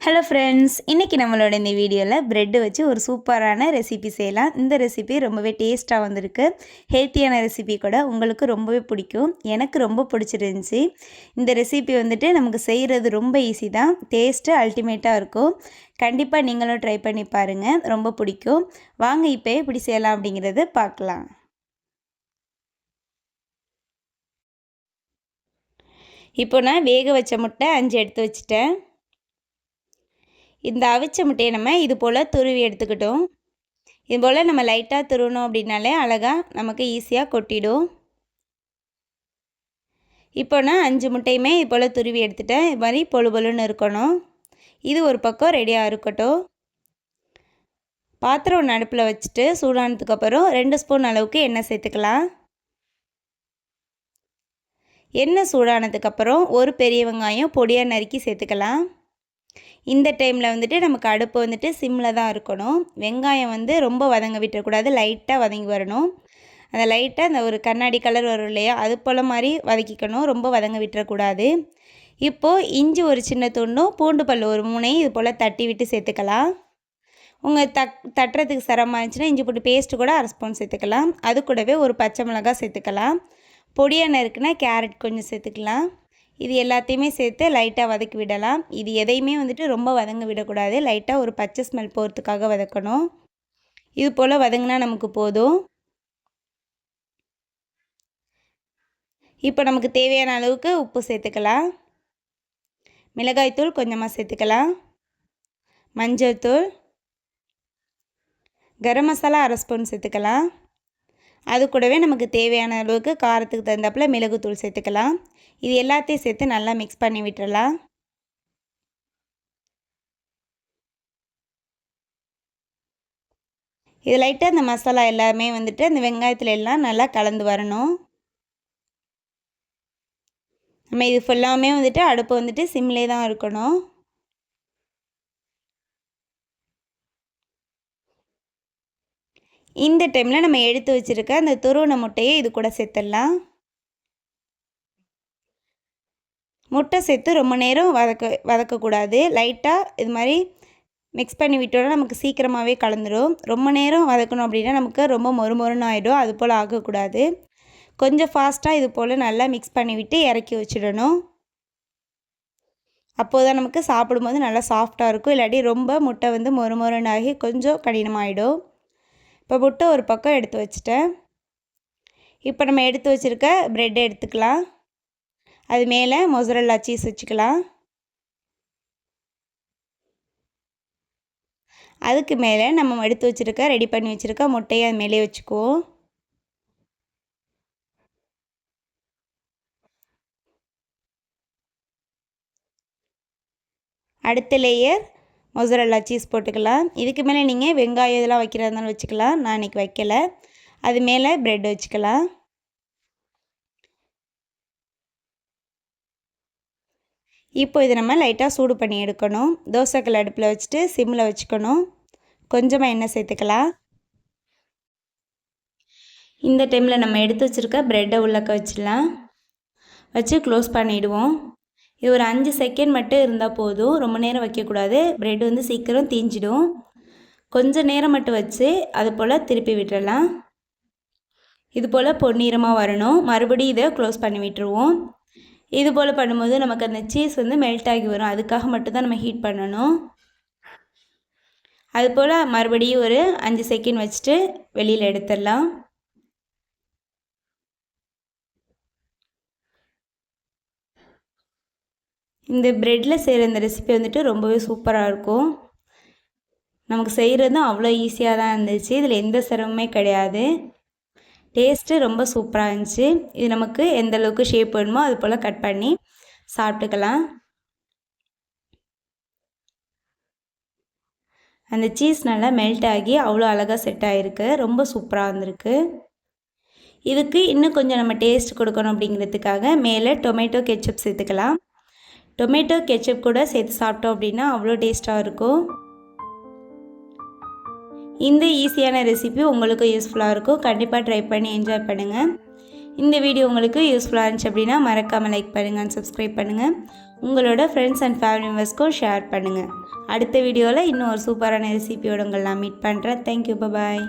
Hello friends இன்றைக்கி நம்மளோட இந்த வீடியோவில் ப்ரெட்டு வச்சு ஒரு சூப்பரான ரெசிபி செய்யலாம். இந்த ரெசிபி ரொம்பவே டேஸ்ட்டாக வந்திருக்கு. ஹெல்த்தியான ரெசிபி கூட உங்களுக்கு ரொம்பவே பிடிக்கும். எனக்கு ரொம்ப பிடிச்சிருந்துச்சி. இந்த ரெசிபி வந்துட்டு நமக்கு செய்கிறது ரொம்ப ஈஸி தான். டேஸ்ட்டு அல்டிமேட்டாக இருக்கும். கண்டிப்பாக நீங்களும் ட்ரை பண்ணி பாருங்கள் ரொம்ப பிடிக்கும். வாங்க இப்போ எப்படி செய்யலாம் அப்படிங்கிறத பார்க்கலாம். இப்போ நான் வேக வச்ச முட்டை அஞ்சு எடுத்து வச்சுட்டேன். இந்த அவிச்ச முட்டையை நம்ம இது போல் துருவி எடுத்துக்கிட்டோம். இது போல் நம்ம லைட்டாக துருவணும் அப்படின்னாலே அழகாக நமக்கு ஈஸியாக கொட்டிடும். இப்போ நான் அஞ்சு முட்டையுமே இது போல் துருவி எடுத்துட்டேன். இது மாதிரி பொழு பொழுன்னு இருக்கணும். இது ஒரு பக்கம் ரெடியாக இருக்கட்டும். பாத்திரம் ஒன்று அடுப்பில் வச்சுட்டு சூடானதுக்கப்புறம் ரெண்டு ஸ்பூன் அளவுக்கு எண்ணெய் சேர்த்துக்கலாம். எண்ணெய் சூடானதுக்கப்புறம் ஒரு பெரிய வெங்காயம் பொடியாக நறுக்கி சேர்த்துக்கலாம். இந்த டைமில் வந்துட்டு நமக்கு அடுப்பு வந்துட்டு சிம்மில் தான் இருக்கணும். வெங்காயம் வந்து ரொம்ப வதங்க விட்டுறக்கூடாது லைட்டாக வதங்கி வரணும். அந்த லைட்டாக அந்த ஒரு கண்ணாடி கலர் வரும் இல்லையா? அது போல் மாதிரி வதக்கிக்கணும். ரொம்ப வதங்க விட்டுறக்கூடாது. இப்போது இஞ்சி ஒரு சின்ன துண்டும் பூண்டு பல் ஒரு மூணையும் இது போல் தட்டி விட்டு சேர்த்துக்கலாம். உங்கள் தக் தட்டுறதுக்கு சிரமம் இருந்துச்சுன்னா இஞ்சி பூண்டு பேஸ்ட்டு கூட அரை ஸ்பூன் சேர்த்துக்கலாம். அது கூடவே ஒரு பச்சை மிளகா சேர்த்துக்கலாம். பொடியான இருக்குன்னா கேரட் கொஞ்சம் சேர்த்துக்கலாம். இது எல்லாத்தையுமே சேர்த்து லைட்டாக வதக்கி விடலாம். இது எதையுமே வந்துட்டு ரொம்ப வதங்க விடக்கூடாது. லைட்டாக ஒரு பச்சை ஸ்மெல் போகிறதுக்காக வதக்கணும். இது போல் வதங்கினா நமக்கு போதும். இப்போ நமக்கு தேவையான அளவுக்கு உப்பு சேர்த்துக்கலாம். மிளகாய்த்தூள் கொஞ்சமாக சேர்த்துக்கலாம். மஞ்சள் தூள். கரம் மசாலா அரை ஸ்பூன் சேர்த்துக்கலாம். அது கூடவே நமக்கு தேவையான அளவுக்கு காரத்துக்கு தகுந்தாப்பில் மிளகுத்தூள் சேர்த்துக்கலாம். இது எல்லாத்தையும் சேர்த்து நல்லா மிக்ஸ் பண்ணி விட்டுறலாம். இது லைட்டாக அந்த மசாலா எல்லாமே வந்துட்டு அந்த வெங்காயத்தில் எல்லாம் நல்லா கலந்து வரணும். நம்ம இது ஃபுல்லாமே வந்துட்டு அடுப்பு வந்துட்டு சிம்லே தான் இருக்கணும். இந்த டைமில் நம்ம எடுத்து வச்சுருக்க அந்த துருவண முட்டையை இது கூட சேர்த்துடலாம். முட்டை சேர்த்து ரொம்ப நேரம் வதக்க வதக்கக்கூடாது. லைட்டாக இது மாதிரி மிக்ஸ் பண்ணி விட்டோன்னா நமக்கு சீக்கிரமாகவே கலந்துடும் ரொம்ப நேரம் வதக்கணும் அப்படின்னா நமக்கு ரொம்ப மொறு மொறுன்னு ஆகிடும் அது போல் ஆகக்கூடாது. கொஞ்சம் ஃபாஸ்ட்டாக இது போல் நல்லா மிக்ஸ் பண்ணி விட்டு இறக்கி வச்சிடணும். அப்போது தான் நமக்கு சாப்பிடும்போது நல்லா சாஃப்டாக இருக்கும். இல்லாட்டி ரொம்ப முட்டை வந்து மொறு மொறுன்னு ஆகி கொஞ்சம் கடினமாகிடும் இப்போ முட்டை ஒரு பக்கம் எடுத்து வச்சுட்டேன். இப்போ நம்ம எடுத்து வச்சுருக்க ப்ரெட்டை எடுத்துக்கலாம். அது மேலே மொசரல்லா சீஸ் வச்சுக்கலாம். அதுக்கு மேலே நம்ம எடுத்து வச்சுருக்க ரெடி பண்ணி வச்சுருக்க முட்டையை அது மேலே வச்சுக்குவோம். அடுத்த லேயர் மொசரல்லா சீஸ் போட்டுக்கலாம். இதுக்கு மேலே நீங்கள் வெங்காயம் இதெல்லாம் வைக்கிறதா இருந்தாலும் வச்சுக்கலாம். நான் இன்றைக்கி வைக்கலை. அது மேலே ப்ரெட் வச்சுக்கலாம். இப்போ இதை நம்ம லைட்டாக சூடு பண்ணி எடுக்கணும். தோசைக்கல் அடுப்பில் வச்சுட்டு சிம்மில் வச்சுக்கணும். கொஞ்சமாக எண்ணெய் சேர்த்துக்கலாம். இந்த டைமில் நம்ம எடுத்து வச்சுருக்க ப்ரெட்டை உள்ளக்க வச்சிடலாம். வச்சு க்ளோஸ் பண்ணிவிடுவோம் இது ஒரு அஞ்சு செகண்ட் மட்டும் இருந்தால் போதும். ரொம்ப நேரம் வைக்கக்கூடாது. ப்ரெட் வந்து சீக்கிரம் தீஞ்சிடும். கொஞ்சம் நேரம் மட்டும் வச்சு அது போல் திருப்பி விட்டுறலாம். இது போல் பொன்னிறமாக வரணும். மறுபடியும் இதை க்ளோஸ் பண்ணி விட்டுருவோம். இது போல் பண்ணும்போது நமக்கு அந்த சீஸ் வந்து மெல்ட் ஆகி வரும். அதுக்காக மட்டும்தான் நம்ம ஹீட் பண்ணணும். அது போல் மறுபடியும் ஒரு அஞ்சு செகண்ட் வச்சுட்டு வெளியில் எடுத்துடலாம். இந்த ப்ரெட்டில் செய்கிற இந்த ரெசிபி வந்துட்டு ரொம்பவே சூப்பராக இருக்கும். நமக்கு செய்கிறதும் அவ்வளோ ஈஸியாக தான் இருந்துச்சு. இதில் எந்த சிரமமே கிடையாது. டேஸ்ட்டு ரொம்ப சூப்பராக இருந்துச்சு. இது நமக்கு எந்த அளவுக்கு ஷேப் வேணுமோ அது போல் கட் பண்ணி சாப்பிட்டுக்கலாம். அந்த சீஸ் நல்லா மெல்ட் ஆகி அவ்வளோ அழகாக செட் ஆகிருக்கு ரொம்ப சூப்பராக வந்திருக்கு. இதுக்கு இன்னும் கொஞ்சம் நம்ம டேஸ்ட் கொடுக்கணும் அப்படிங்கிறதுக்காக மேலே டொமேட்டோ கெச்சப் சேர்த்துக்கலாம். டொமேட்டோ கெச்சப் கூட சேர்த்து சாப்பிட்டோம் அப்படின்னா அவ்வளோ டேஸ்ட்டாக இருக்கும். இந்த ஈஸியான ரெசிபி உங்களுக்கு யூஸ்ஃபுல்லாக இருக்கும். கண்டிப்பாக ட்ரை பண்ணி என்ஜாய் பண்ணுங்கள் இந்த வீடியோ உங்களுக்கு யூஸ்ஃபுல்லாக இருந்துச்சு அப்படின்னா மறக்காமல் லைக் பண்ணுங்கள் சப்ஸ்கிரைப் பண்ணுங்கள் உங்களோட ஃப்ரெண்ட்ஸ் அண்ட் ஃபேமிலி மெம்பர்ஸ்க்கும் ஷேர் பண்ணுங்கள் அடுத்த வீடியோவில் இன்னும் ஒரு சூப்பரான ரெசிபியோட உங்களை நான் மீட் பண்ணுறேன் தேங்க்யூ பாய்